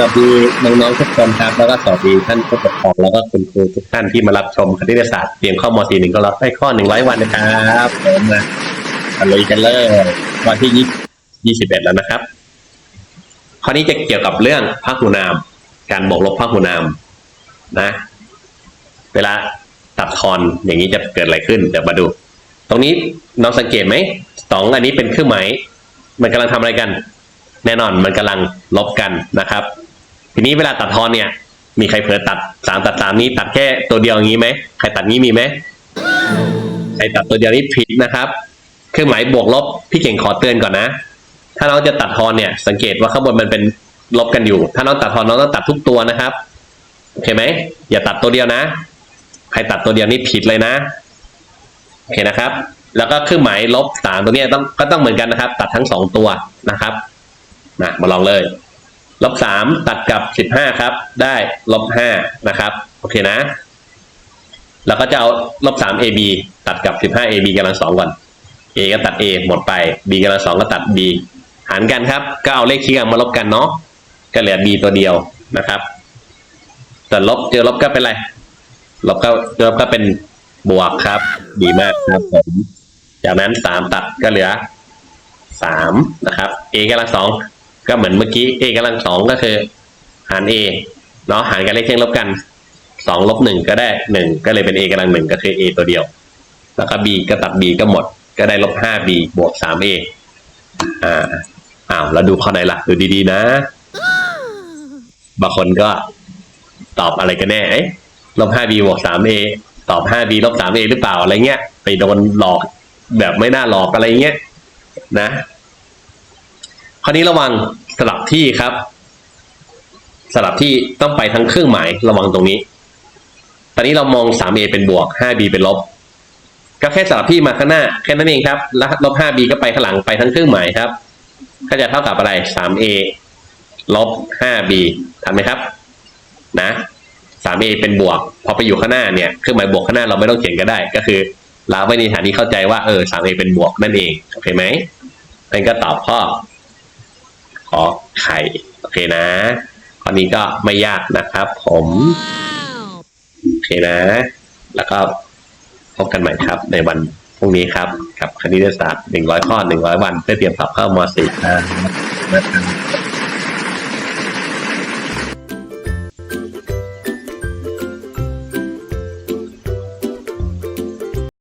สวัสดีน้องๆทุกคนครับ แล้วก็สวัสดีท่านผู้ปกครองแล้วก็คุณครูทุกท่านที่มารับชมคณิตศาสตร์เตรียมข้อม .4 หนึ่งก็รับได้ข้อหนึ่งร้อยวันนะครับผมนะมาเลกันเลยวันที่ยี่สิบเอ็ดแล้วนะครับข้อนี้จะเกี่ยวกับเรื่องพหูนาม การบวกลบพหูนามนะ เวลาตัดทอนอย่างนี้จะเกิดอะไรขึ้นเดี๋ยวมาดู ตรงนี้น้องสังเกตไหมสองอันนี้เป็นเครื่องหมายมันกำลังทำอะไรกัน แน่นอนมันกำลังลบกันนะครับ ทีนี้เวลาตัดทอนเนี่ย มีใครเผลอตัดสามตัดสามนี้ ตัดแค่ตัวเดียวอย่างนี้ไหมใครตัดนี้มีไหมใครตัดตัวเดียวนี้ผิดนะครับ เครื่องหมายบวกลบพี่เก่งขอเตือนก่อนนะ ถ้าน้องจะตัดทอนเนี่ย สังเกตว่าข้างบนมันเป็นลบกันอยู่ ถ้าน้องตัดทอนน้องต้องตัดทุกตัวนะครับโอเคไหมอย่าตัดตัวเดียวนะ ใครตัดตัวเดียวนี่ผิดเลยนะโอเคนะครับ แล้วก็เครื่องหมายลบสามตัวนี้ต้องก็ต้องเหมือนกันนะครับ ตัดทั้งสองตัวนะครับนะมาลองเลย ลบสามตัดกับสิบห้าครับ ได้ลบห้านะครับ โอเคนะ แล้วก็จะเอาลบสาม ab ตัดกับสิบห้า ab กำลังสองก่อน a ก็ตัด a หมดไป b กำลังสองก็ตัด b หารกันครับ ก็เอาเลขชี้กลางมาลบกันเนาะก็เหลือ b ตัวเดียวนะครับแต่ลบเจอลบก็เป็นไร ลบก็เจอลบก็เป็นบวกครับ ดีมากครับผมจากนั้นสามตัดก็เหลือสามนะครับ a กำลังสอง ก็เหมือนเมื่อกี้ a กำลังสองก็คือ หาร a เนาะหารกันเลขเคียงลบกันสองลบหนึ่งก็ได้หนึ่งก็เลยเป็น a กำลังหนึ่งก็คือ a ตัวเดียว แล้วก็ b ก็ตัด b ก็หมด ก็ได้ลบห้า b บวกสาม a อ่าอ้าวแล้วดูข้อไหนล่ะดูดีๆนะ บางคนก็ตอบอะไรกันแน่เอ๊ะลบห้า b บวกสาม a ตอบห้า b ลบสาม a หรือเปล่าอะไรเงี้ย ไปโดนหลอกแบบไม่น่าหลอกอะไรเงี้ยนะ คราวนี้ระวังสลับที่ครับ สลับที่ต้องไปทั้งเครื่องหมายระวังตรงนี้ ตอนนี้เรามอง 3a เป็นบวก 5b เป็นลบ ก็แค่สลับที่มาข้างหน้าแค่นั้นเองครับแล้วลบ 5b ก็ไปข้างหลังไปทั้งเครื่องหมายครับ ก็จะเท่ากับอะไร 3a ลบ 5b ทันไหมครับ นะ 3a เป็นบวก พอไปอยู่ข้างหน้าเนี่ยเครื่องหมายบวกข้างหน้าเราไม่ต้องเขียนก็ได้ ก็คือเราไว้ในฐานที่เข้าใจว่าเออ 3a เป็นบวกนั่นเอง โอเคไหมนั่นก็ตอบข้อ ขอไข่โอเคนะข้อนี้ก็ไม่ยากนะครับ ผมโอเคนะ แล้วก็พบกันใหม่ครับ ในวันพรุ่งนี้ครับกับคณิตศาสตร์100ข้อ100 วันเพื่อเตรียมสอบเข้าม .4 ครับ